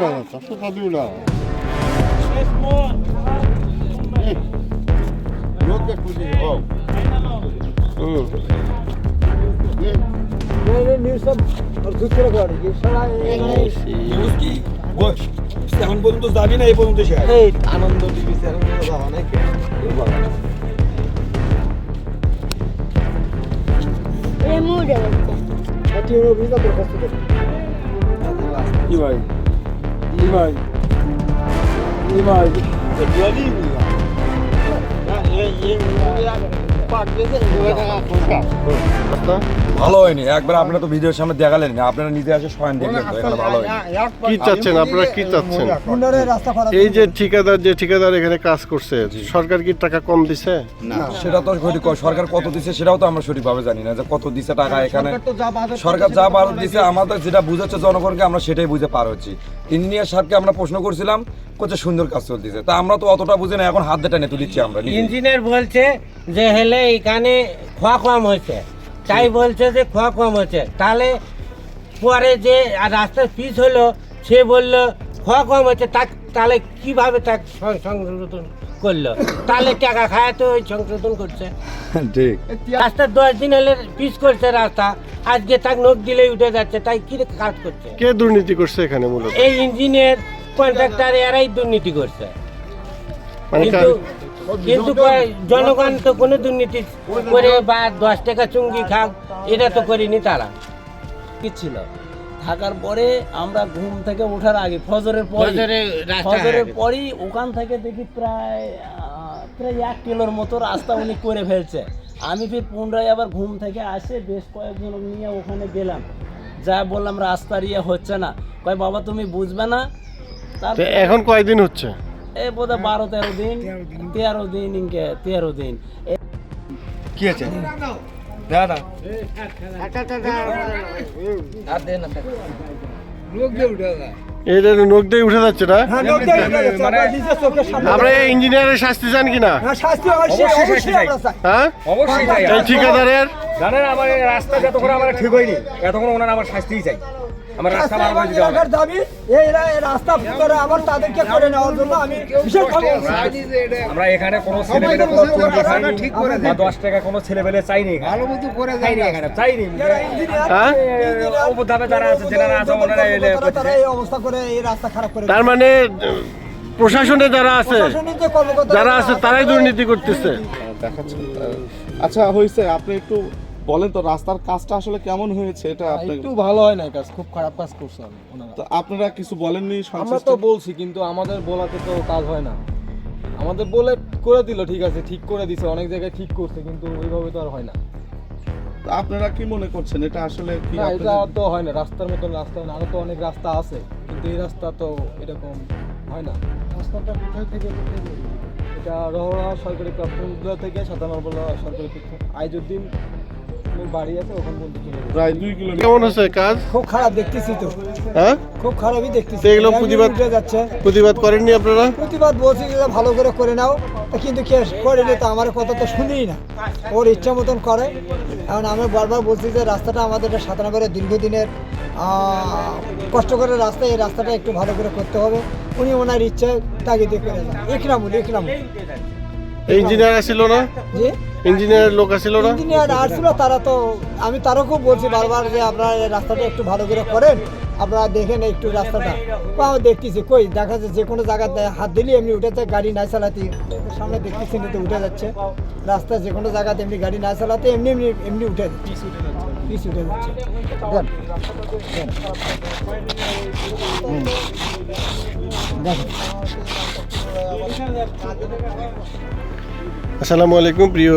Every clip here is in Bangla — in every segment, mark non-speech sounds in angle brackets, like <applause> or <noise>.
là, ça chauffe à deux là. Laisse-moi L'autre va couler. Oh. এখন পর্যন্ত যাবি না এই পর্যন্ত শেষ আনন্দ টিভি অনেক Ему делать. А ты его виза только сюда. Давай. ဒီမှာဒီမှာဒီမှာဒီမှာဒါရေရေရတယ် ভালো হয়নি একবার আপনারা তো ভিডিওর সামনে দেখালেন না আপনারা নিজে আসে স্বয়ং দেখলেন তো এখানে ভালো হয়নি। কি চাচ্ছেন? আপনারা কি চাচ্ছেন? এই যে ঠিকাদার যে ঠিকাদার এখানে কাজ করছে সরকার কি টাকা কম দিছে? সেটা তো সঠিক সরকার কত দিছে সেটাও তো আমরা সঠিকভাবে জানি না যে কত দিছে টাকা এখানে। সরকার যা বাজেট দিছে আমাদের যেটা বুঝাচ্ছে জনগণকে আমরা সেটাই বুঝে পার হচ্ছি। ইঞ্জিনিয়ার সাহেবকে আমরা প্রশ্ন করছিলাম কত সুন্দর কাজ চলতেছে। তা আমরা তো অতটা বুঝি না এখন হাত টেনে তুলিচ্ছি আমরা। ইঞ্জিনিয়ার বলছে যে হেলে এখানে খোয়া কম হয়েছে। তাই বলছে যে খোয়া কম হয়েছে। তাহলে পরে যে আর রাস্তার পিচ হলো সে বলল খোয়া কম হয়েছে তা তাহলে কীভাবে তাকে সং- সংশোধন করল? তাহলে টাকা খায় তো ওই সংশোধন করছে। <laughs> ঠিক। রাস্তা দশ দিন হলে পিচ করছে রাস্তা আজকে তাক নোট দিলেই উঠে যাচ্ছে তাই কি কাজ করছে? কে দুর্নীতি করছে এখানে মূলত? এই ইঞ্জিনিয়ার কন্ট্রাক্টর এরাই দুর্নীতি করছে। মানে কিন্তু কিন্তু জনগণ তো কোনো দুর্নীতি করে বা দশ টাকা চুঙ্গি খাক এটা তো করিনি তারা। কি ছিল। থাকার পরে আমরা ঘুম থেকে ওঠার আগে ফজরের পরে ফজরের। পরই ওখান থেকে দেখি প্রায় প্রায় এক কিলোর মতো রাস্তা উনি করে ফেলছে। আমি ফির পুনরায় আবার ঘুম থেকে আসে বেশ কয়েকজন নিয়ে ওখানে গেলাম। যা বললাম রাস্তার ইয়ে হচ্ছে না। কয় বাবা তুমি বুঝবে না তো এখন কয়দিন হচ্ছে? এই বোধ হয় বারো তেরো দিন। তেরো দিন। ইনকে তেরো দিন। কি আছে? দাদা। এটা নোক দিয়ে উঠে যাচ্ছে না? আমরা ইঞ্জিনিয়ারের শাস্তি চান কিনা হ্যাঁ এই ঠিকাদারের? জানেন আমার রাস্তা যতক্ষণ আমার ঠিক হয়নি এতক্ষণ ওনার আমার শাস্তিই চাই। আমার রাস্তা বার করে দিতে হবে দাবি এই রাস্তা করে আবার তাদেরকে করে নেওয়ার জন্য আমি বিশেষ আমরা এখানে কোনো ছেলে কোনো চুরি খাইনি বা দশ টাকা কোনো ছেলে চাইনি ভালো মতো করে চাইনি এখানে চাইনি। হ্যাঁ? উপধাপে যারা আছে জেনারা আছে ওনারা তারা এই অবস্থা করে এই রাস্তা খারাপ করে তার মানে প্রশাসনে যারা আছে যারা আছে তারাই দুর্নীতি করতেছে। দেখাচ্ছেন আচ্ছা হয়েছে আপনি একটু বলেন তো রাস্তার কাজটা আসলে কেমন হয়েছে? এটা আপনি একটু ভালো হয় না কাজ খুব খারাপ কাজ করছে ওনারা। তো আপনারা কিছু বলেননি আমরা তো বলছি কিন্তু আমাদের বলাতে তো কাজ হয় না। আমাদের বলে করে দিল ঠিক আছে ঠিক করে দিছে অনেক জায়গায় ঠিক করছে কিন্তু ওইভাবে তো আর হয় না। তো আপনারা কি মনে করছেন এটা আসলে কি না এটা তো হয় না রাস্তার মতন রাস্তা না আরও তো অনেক রাস্তা আছে কিন্তু এই রাস্তা তো এরকম হয় না। রাস্তাটা কোথায় থেকে এটা রহরা সরকারি প্রাথমিক থেকে সাতানবলা সরকারি প্রাথমিক আইজুদ্দিন বাড়ি আছে ওখান পর্যন্ত প্রায় দুই কিলোমিটার। কেমন হচ্ছে কাজ? খুব খারাপ দেখতেছি তো। হ্যাঁ? খুব খারাপই দেখতেছি। তো এগুলো প্রতিবাদ- যাচ্ছে। প্রতিবাদ করেননি আপনারা? প্রতিবাদ বলছি যে ভালো করে করে নাও। কিন্তু কে করে তো আমার কথা তো শুনিই না। ওর ইচ্ছা মতন করে। এখন আমি বারবার বলছি যে রাস্তাটা আমাদের সাতানগরের দীর্ঘদিনের কষ্ট করে রাস্তা। এই রাস্তাটা একটু ভালো করে করতে হবে। উনি ওনার ইচ্ছা তাগিদে করে যান। ইকরামুল ইকরামুল। ইঞ্জিনিয়ার আসছিল না? জি? ইঞ্জিনিয়ারের লোক আসছিল না? ইঞ্জিনিয়ার আসছিল তারা তো আমি তারও খুব বলছি বারবার যে আপনারা এই রাস্তাটা একটু ভালো করে করেন আপনারা দেখেন একটু রাস্তাটা। তো আমি দেখতেছি কই দেখা যাচ্ছে যে কোনো জায়গাতে হাত দিলে এমনি উঠেছে গাড়ি না চালাতে। সামনে দেখতেছি না তো উঠে যাচ্ছে। রাস্তা যে কোনো জায়গাতে এমনি গাড়ি না চালাতে এমনি এমনি এমনি উঠে যাচ্ছে। পিস উঠে যাচ্ছে। দেখেন আসসালামু আলাইকুম প্রিয়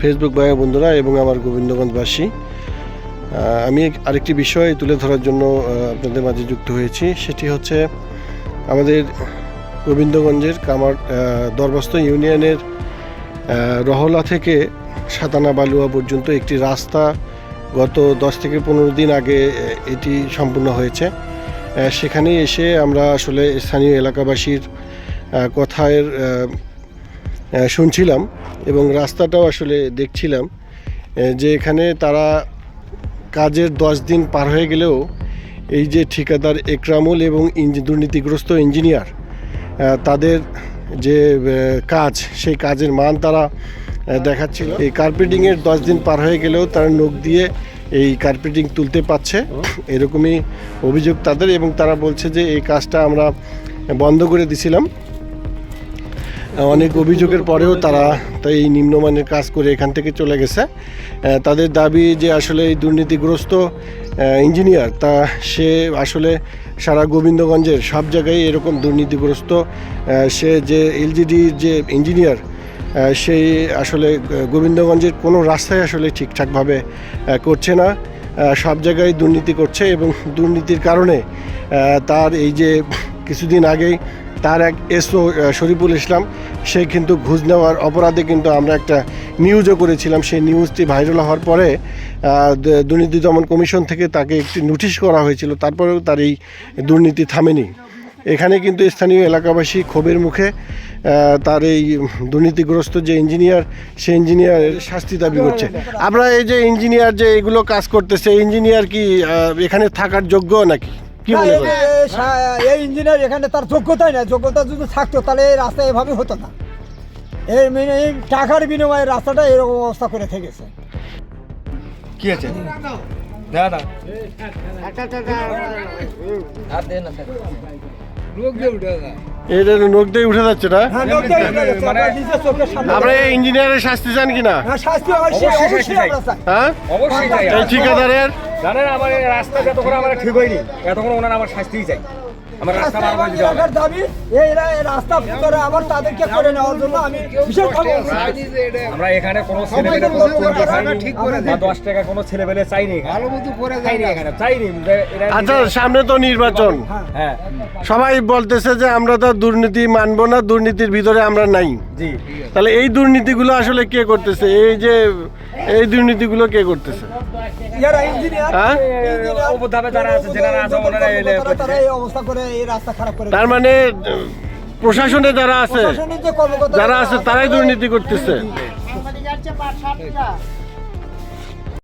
ফেসবুক ভাই বন্ধুরা এবং আমার গোবিন্দগঞ্জবাসী। আমি আরেকটি বিষয় তুলে ধরার জন্য আপনাদের মাঝে যুক্ত হয়েছি। সেটি হচ্ছে আমাদের গোবিন্দগঞ্জের কামার দরবস্ত ইউনিয়নের রহলা থেকে সাতানা বালুয়া পর্যন্ত একটি রাস্তা গত দশ থেকে পনেরো দিন আগে এটি সম্পূর্ণ হয়েছে। সেখানে এসে আমরা আসলে স্থানীয় এলাকাবাসীর আহ, শুনছিলাম এবং রাস্তাটাও আসলে দেখছিলাম যে এখানে তারা কাজের দশ দিন পার হয়ে গেলেও এই যে ঠিকাদার একরামুল এবং দুর্নীতিগ্রস্ত ইঞ্জিনিয়ার তাদের যে কাজ, সেই কাজের মান তারা দেখাচ্ছিল। এই কার্পেটিংয়ের দশ দিন পার হয়ে গেলেও তারা নখ দিয়ে এই কার্পেটিং তুলতে পারছে। এরকমই অভিযোগ তাদের এবং তারা বলছে যে এই কাজটা আমরা বন্ধ করে দিছিলাম। অনেক অভিযোগের পরেও তারা তাই এই নিম্নমানের কাজ করে এখান থেকে চলে গেছে। তাদের দাবি যে আসলে এই দুর্নীতিগ্রস্ত ইঞ্জিনিয়ার, তা সে আসলে সারা গোবিন্দগঞ্জের সব জায়গায় এরকম দুর্নীতিগ্রস্ত সে যে এলজিডির যে ইঞ্জিনিয়ার সেই আসলে গোবিন্দগঞ্জের কোনো রাস্তায় আসলে ঠিকঠাকভাবে করছে না। সব জায়গায় দুর্নীতি করছে এবং দুর্নীতির কারণে তার এই যে কিছুদিন আগেই তার এক এসও শরীফুল ইসলাম, সে কিন্তু ঘুষ নেওয়ার অপরাধে কিন্তু আমরা একটা নিউজও করেছিলাম। সেই নিউজটি ভাইরাল হওয়ার পরে দুর্নীতি দমন কমিশন থেকে তাকে একটি নোটিশ করা হয়েছিল। তারপরেও তার এই দুর্নীতি থামেনি। এখানে কিন্তু স্থানীয় এলাকাবাসী ক্ষোভের মুখে তার এই দুর্নীতিগ্রস্ত যে ইঞ্জিনিয়ার, সেই ইঞ্জিনিয়ারের শাস্তি দাবি করছে। আমরা এই যে ইঞ্জিনিয়ার যে এগুলো কাজ করতেছে ইঞ্জিনিয়ার কি এখানে থাকার যোগ্য নাকি? কি মনে এই- করেন এই ইঞ্জিনিয়ার এখানে তার যোগ্যতাই না যোগ্যতা যদি থাকতো তাহলে এই রাস্তা এভাবে হতো না। এই মিনি- এই টাকার বিনিময়ে রাস্তাটা এরকম অবস্থা করে থেকেছে। কি আছে? দাদা এটা নখ দিয়ে উঠে যাচ্ছে না হ্যাঁ, মানে-। আমরা ইঞ্জিনিয়ারের শাস্তি চান কিনা? হ্যাঁ। হ্যাঁ? ঠিকাদারের জানেন আমার এই রাস্তা যতক্ষণ আমার ঠিক হয়নি এতক্ষণ ওনারা আমার শাস্তিই চাই আমার রাস্তা বার করে দিতে হবে। দাবি এই রাস্তা করে আবার তাদেরকে করে নেওয়ার জন্য আমি বিশেষ আমরা এখানে কোনো ছেলেমেলে কোনো চুরি খাইনি বা দশ টাকা কোনো ছেলেমেলে চাইনি ভালো মতো করে চাইনি এখানে চাইনি। যে আচ্ছা সামনে তো নির্বাচন। হ্যাঁ। সবাই বলতেছে যে আমরা তো দুর্নীতি মানবো না দুর্নীতির ভিতরে আমরা নাই। জি। তাহলে এই দুর্নীতিগুলো আসলে কে করতেছে? এই যে এই দুর্নীতিগুলো কে করতেছে? তারা- তারা এই অবস্থা করে এই রাস্তা খারাপ করে তার মানে প্রশাসনে যারা আছে প্রশাসনের যে কর্মকর্তা যারা আছে তারাই দুর্নীতি করতেছে।